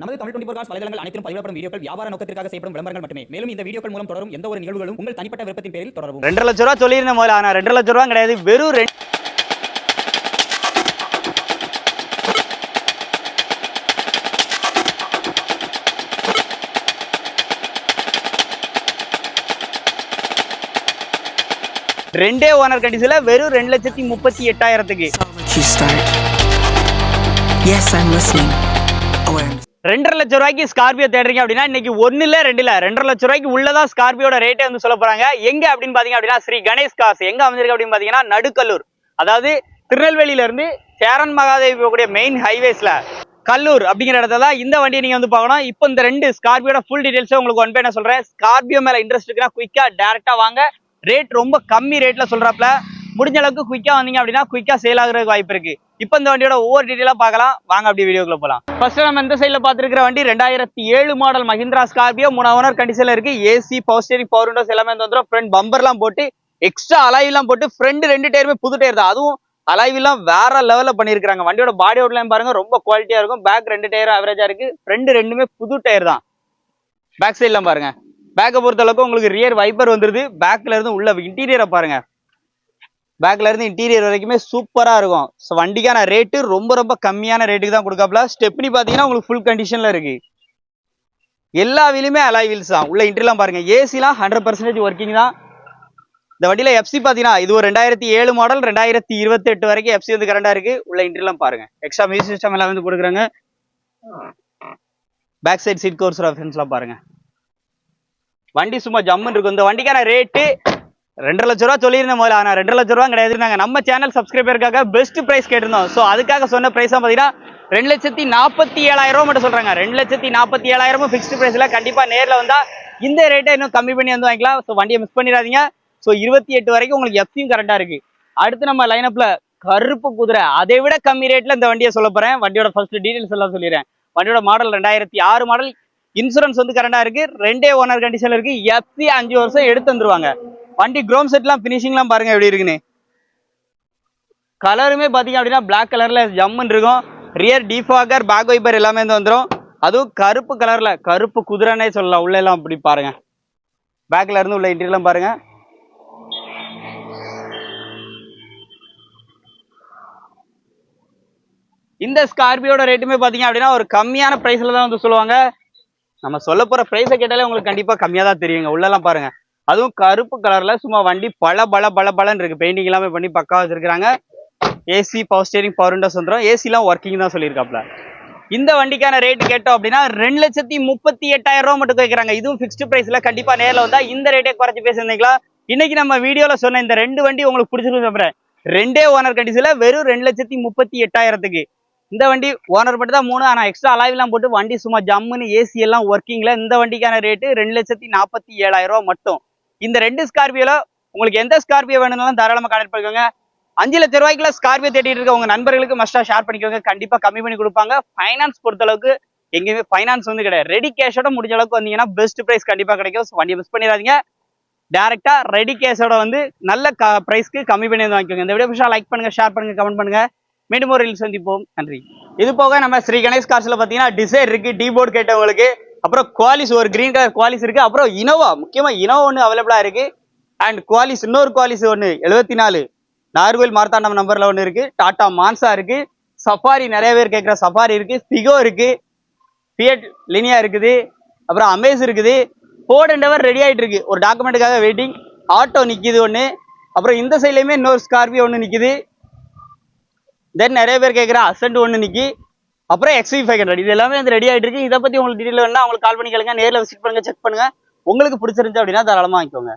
நமது Tamil twenty cos வலைதளங்கள் அனைத்தும் பதிவிடப்படும் வீடியோக்கள் வியாபார நோக்கத்திற்காக செய்யப்படும் விளம்பரங்கள் மட்டுமே. மேலும் இந்த வீடியோக்கள் மூலம் தொடரும் எந்த ஒரு நிகழ்வுகளும் உங்கள் தனிப்பட்ட விருப்பத்தின் பேரில் தொடரவும். ரெண்டரை லட்ச ரூபா சொல்லியிருந்தேன் முதல்ல. ஆனால் ரெண்டரை லட்ச ரூபா கிடையாது. வெறும் ரெண்டு ரெண்டே ஓனர் கண்டிஷன்ல வெறும் ரெண்டு லட்சத்தி முப்பத்தி எட்டாயிரத்துக்கு. ரெண்டரை லட்ச ரூபாய்க்கு ஸ்கார்பியோ தேடுறீங்க அப்படின்னா இன்னைக்கு ஒன்னு இல்ல ரெண்டு இல்ல ரெண்டரை லட்ச ரூபாய்க்கு உள்ளதான் ஸ்கார்பியோட ரேட்டே வந்து சொல்ல போறாங்க. எங்க அப்படின்னு பாத்தீங்க அப்படின்னா ஸ்ரீ கணேஷ் காஸ் எங்க அமைஞ்சிருக்கு அப்படின்னு பாத்தீங்கன்னா நடுக்கல்லூர். அதாவது திருநெல்வேலியில இருந்து சேரன் மகாதேவி போகக்கூடிய மெயின் ஹைவேஸ்ல கல்லூர் அப்படிங்கிற இடத்துல தான் இந்த வண்டியை நீங்க வந்து பார்க்கணும். இப்போ இந்த ரெண்டு ஸ்கார்பியோட ஃபுல் டீடைல்ஸ் உங்களுக்கு ஒன் பை நான் சொல்றேன். ஸ்கார்பியோ மேல இன்ட்ரெஸ்ட் இருக்குன்னா குயிக்கா டேரக்டா வாங்க. ரேட் ரொம்ப கம்மி ரேட்ல சொல்றாப்ல. முடிஞ்ச அளவுக்கு குயிக்காக வந்தீங்க அப்படின்னா குயிக்காக சேல் ஆகுறதுக்கு வாய்ப்பு இருக்கு. இப்போ இந்த வண்டியோட ஒவ்வொரு டீட்டெயிலாக பார்க்கலாம். வாங்க அப்படி வீடியோக்குள்ள போகலாம் ஃபர்ஸ்ட் நம்ம இந்த சைடில் பார்த்துருக்கிற வண்டி ரெண்டாயிரத்தி ஏழு மாடல் மஹிந்திரா ஸ்கார்பியோ மூணு ஓனர் கண்டிஷனில் இருக்கு. AC power steering power windows எல்லாமே வந்து வந்துடும் ஃப்ரண்ட் பம்பர்லாம் போட்டு எக்ஸ்ட்ரா அலாய்லாம் போட்டு ஃப்ரண்ட் ரெண்டு டயருமே புது டயர் தான். அதுவும் அலாய்வெல்லாம் வேற லெவலில் பண்ணியிருக்காங்க வண்டியோட பாடி அவுட்லைன் பாருங்க ரொம்ப குவாலிட்டியாக இருக்கும். பேக் ரெண்டு டயர் அவரேஜாக இருக்கு. ஃப்ரண்ட் ரெண்டுமே புது டயர் தான். பேக் சைட்லாம் பாருங்க. பேக்கை பொறுத்த அளவுக்கு உங்களுக்கு ரியர் வைப்பர் வந்துருது. பேக்ல இருந்து உள்ள இன்டீரியரை பாருங்க. பேக்ல இருந்து இன்டீரியர் வரைக்குமே சூப்பரா இருக்கும். ஸோ வண்டிக்கான ரேட்டு ரொம்ப ரொம்ப கம்மியான ரேட்டுக்கு தான் கொடுக்காப்ல ஸ்டெப்னி பாத்தீங்கன்னா உங்களுக்கு ஃபுல் கண்டிஷன்ல இருக்கு. எல்லா வீலுமே அலாய் வீல்ஸ் தான். உள்ள இன்டர்லாம் பாருங்க. ஏசிலாம் ஹண்ட்ரட் பர்சன்டேஜ் ஒர்க்கிங் தான். இந்த வண்டியில எஃப்சி பாத்தீங்கன்னா இது ஒரு ரெண்டாயிரத்தி ஏழு மாடல் ரெண்டாயிரத்தி இருபத்தி எட்டு வரைக்கும் எஃப்சி வந்து கரண்டா இருக்கு. உள்ள இன்டர்லாம் பாருங்க. எக்ஸ்ட்ரா மியூசிக் சிஸ்டம் எல்லாம் வந்து கொடுக்குறாங்க. பேக் சைட் சீட் கோர்ஸ் ரெஃபரன்ஸ்லாம் பாருங்க. வண்டி சும்மா ஜம்முன்னு இருக்கும். இந்த வண்டிக்கான ரேட்டு ரெண்டரை லட்ச ரூபா சொல்லியிருந்தேன் முதல்ல. ஆனால் ரெண்டரை லட்ச ரூபா கிடையாது. நாங்கள் நம்ம சேனல் சப்ஸ்கிரைபருக்காக பெஸ்ட் ப்ரைஸ் கேட்டிருந்தோம். ஸோ அதுக்காக சொன்ன ப்ரைஸாக பார்த்தீங்கன்னா ரெண்டு லட்சத்தி நாற்பத்தி ஏழாயிரம் ரூபா மட்டும் சொல்கிறாங்க ரெண்டு லட்சத்தி நாற்பத்தி ஏழாயிரமும் ஃபிக்ஸ்டு ப்ரைஸில் கண்டிப்பாக நேரில் வந்தால் இந்த ரேட்டை இன்னும் கம்மி பண்ணி வந்து வாங்கிக்கலாம். ஸோ வண்டியை மிஸ் பண்ணிடாதீங்க. ஸோ இருபத்தி எட்டு வரைக்கும் உங்களுக்கு எஃப்சியும் கரெக்டாக இருக்குது அடுத்து நம்ம லைனப்பில் கருப்பு குதிரை. அதை விட கம்மி ரேட்டில் இந்த வண்டியை சொல்ல போகிறேன் வண்டியோட ஃபர்ஸ்ட் டீட்டெயில்ஸ் எல்லாம் சொல்லிடுறேன். வண்டியோட மாடல் ரெண்டாயிரத்தி ஆறு மாடல் இன்சூரன்ஸ் வந்து கரெக்டாக இருக்கு. ரெண்டே ஓனர் கண்டிஷன்ல இருக்கு. எஃப்சி அஞ்சு வருஷம் எடுத்து வந்துருவாங்க வண்டி க்ரோம் செட்லாம் ஃபினிஷிங்லாம் பாருங்க எப்படி இருக்குன்னு. கலருமே பார்த்தீங்க அப்படின்னா பிளாக் கலரில் ஜம்முன்னு இருக்கும். ரியர் டிஃபாகர் பேக் வைப்பர் எல்லாமே வந்து வந்துடும் அதுவும் கருப்பு கலரில் கருப்பு குதிரைனே சொல்லலாம். உள்ள எல்லாம் அப்படி பாருங்க. பேக்கில் இருந்து உள்ள இன்டீரியர்லாம் பாருங்க. இந்த ஸ்கார்பியோட ரேட்டுமே பார்த்தீங்க அப்படின்னா ஒரு கம்மியான ப்ரைஸில் தான் வந்து சொல்லுவாங்க. நம்ம சொல்ல போகிற ப்ரைஸை கேட்டாலே உங்களுக்கு கண்டிப்பாக கம்மியாக தான் தெரியுங்க உள்ளெல்லாம் பாருங்கள் அதுவும் கருப்பு கலர்ல சும்மா வண்டி பல பல பல பலன்னு இருக்கு. பெயிண்டிங் எல்லாமே பண்ணி பக்கா வச்சிருக்காங்க AC power steering power windows வந்துடும் ஏசிலாம் ஒர்க்கிங் தான் சொல்லியிருக்காப்ல. இந்த வண்டிக்கான ரேட் கேட்டோம் அப்படின்னா ரெண்டு லட்சத்தி முப்பத்தி எட்டாயிரம் ரூபா மட்டும் கேட்கறாங்க இதுவும் ஃபிக்ஸ்டு பிரைஸ்ல கண்டிப்பா நேரில் வந்தா இந்த ரேட்டே குறைச்சி பேசியிருந்தீங்களா? இன்னைக்கு நம்ம வீடியோல சொன்ன இந்த ரெண்டு வண்டி உங்களுக்கு பிடிச்சிருக்கு நம்புறேன். ரெண்டே ஓனர் கண்டிஷன்ல வெறும் ரெண்டு லட்சத்தி முப்பத்தி எட்டாயிரத்துக்கு. இந்த வண்டி ஓனர் மட்டும் தான் மூணு ஆனால் எக்ஸ்ட்ரா அலாய்லாம் போட்டு வண்டி சும்மா ஜம்முன்னு ஏசி எல்லாம் ஒர்க்கிங்ல இந்த வண்டிக்கான ரேட்டு ரெண்டு லட்சத்தி நாற்பத்தி ஏழாயிரம் ரூபா மட்டும். இந்த ரெண்டு ஸ்கார்பியோல உங்களுக்கு எந்த ஸ்கார்பியோ வேணும்னாலும் தாராளமாக கான்டெக்ட் பண்ணிக்கோங்க. அஞ்சு லட்ச ரூபாய்க்குள்ள ஸ்கார்பியோ தேடிட்டு இருக்க உங்க நண்பர்களுக்கு மஸ்டா ஷேர் பண்ணிக்கோங்க. கண்டிப்பா கம்மி பண்ணி கொடுப்பாங்க. ஃபைனான்ஸ் பொறுத்த அளவுக்கு எங்கேயுமே ஃபைனான்ஸ் வந்து கிடையாது. ரெடி கேஷோட முடிஞ்ச அளவுக்கு வந்தீங்கன்னா பெஸ்ட் ப்ரைஸ் கண்டிப்பா கிடைக்கும். So, வண்டியை மிஸ் பண்ணிடாதீங்க. டேரக்டா ரெடி கேஷோட வந்து நல்ல க பிரைஸ்க்கு கம்மி பண்ணி வந்து வாங்கிக்கோங்க. இந்த வீடியோ லைக் பண்ணுங்க ஷேர் பண்ணுங்க கமெண்ட் பண்ணுங்க. மீண்டும் ஒரு ரீல் சந்திப்போம். நன்றி. இது போக நம்ம ஸ்ரீ கணேஷ் கார்ஸ்ல பாத்தீங்கன்னா டிசைர் இருக்கு. டி போர்டு கேட்டவங்களுக்கு அப்புறம் குவாலிஸ் ஒரு கிரீன் கலர் குவாலிஸ் இருக்கு. அப்புறம் இனோவா முக்கியமா இனோவா ஒன்று அவைலபிளா இருக்கு. அண்ட் குவாலிஸ் இன்னொரு குவாலிஸ் ஒன்று எழுபத்தி நாலு நார்கோயில் மார்த்தாண்டம் நம்பர்ல ஒன்று இருக்கு. டாடா மான்சா இருக்கு. சஃபாரி நிறைய பேர் கேட்குற சஃபாரி இருக்கு. ஃபிகோ இருக்கு. ஃபியட் லினியா இருக்குது. அப்புறம் அமேஸ் இருக்குது. ஃபோர்ட் அண்ட் ஹவர் ரெடி ஆகிட்டு இருக்கு. ஒரு டாக்குமெண்ட்டுக்காக வெயிட்டிங் ஆட்டோ நிற்கிது ஒன்று அப்புறம் இந்த சைட்லயுமே இன்னொரு ஸ்கார்பியோ ஒன்று நிற்கிது தென் நிறைய பேர் கேட்குற அசண்ட் ஒன்று நிற்கி அப்புறம் எக்ஸ்வி ஃபைவ் ஹண்ட்ரட் இது எல்லாமே வந்து ரெடி ஆகிட்டு இருக்கு. இதை பத்தி உங்களுக்கு டீட்டெயில் வேணா அவங்களுக்கு கால் பண்ணி கேளுங்க. நேரில் விசிட் பண்ணுங்க செக் பண்ணுங்க. உங்களுக்கு பிடிச்சிருந்துச்சு அப்படின்னா தாராளமா வாங்கிக்கோங்க.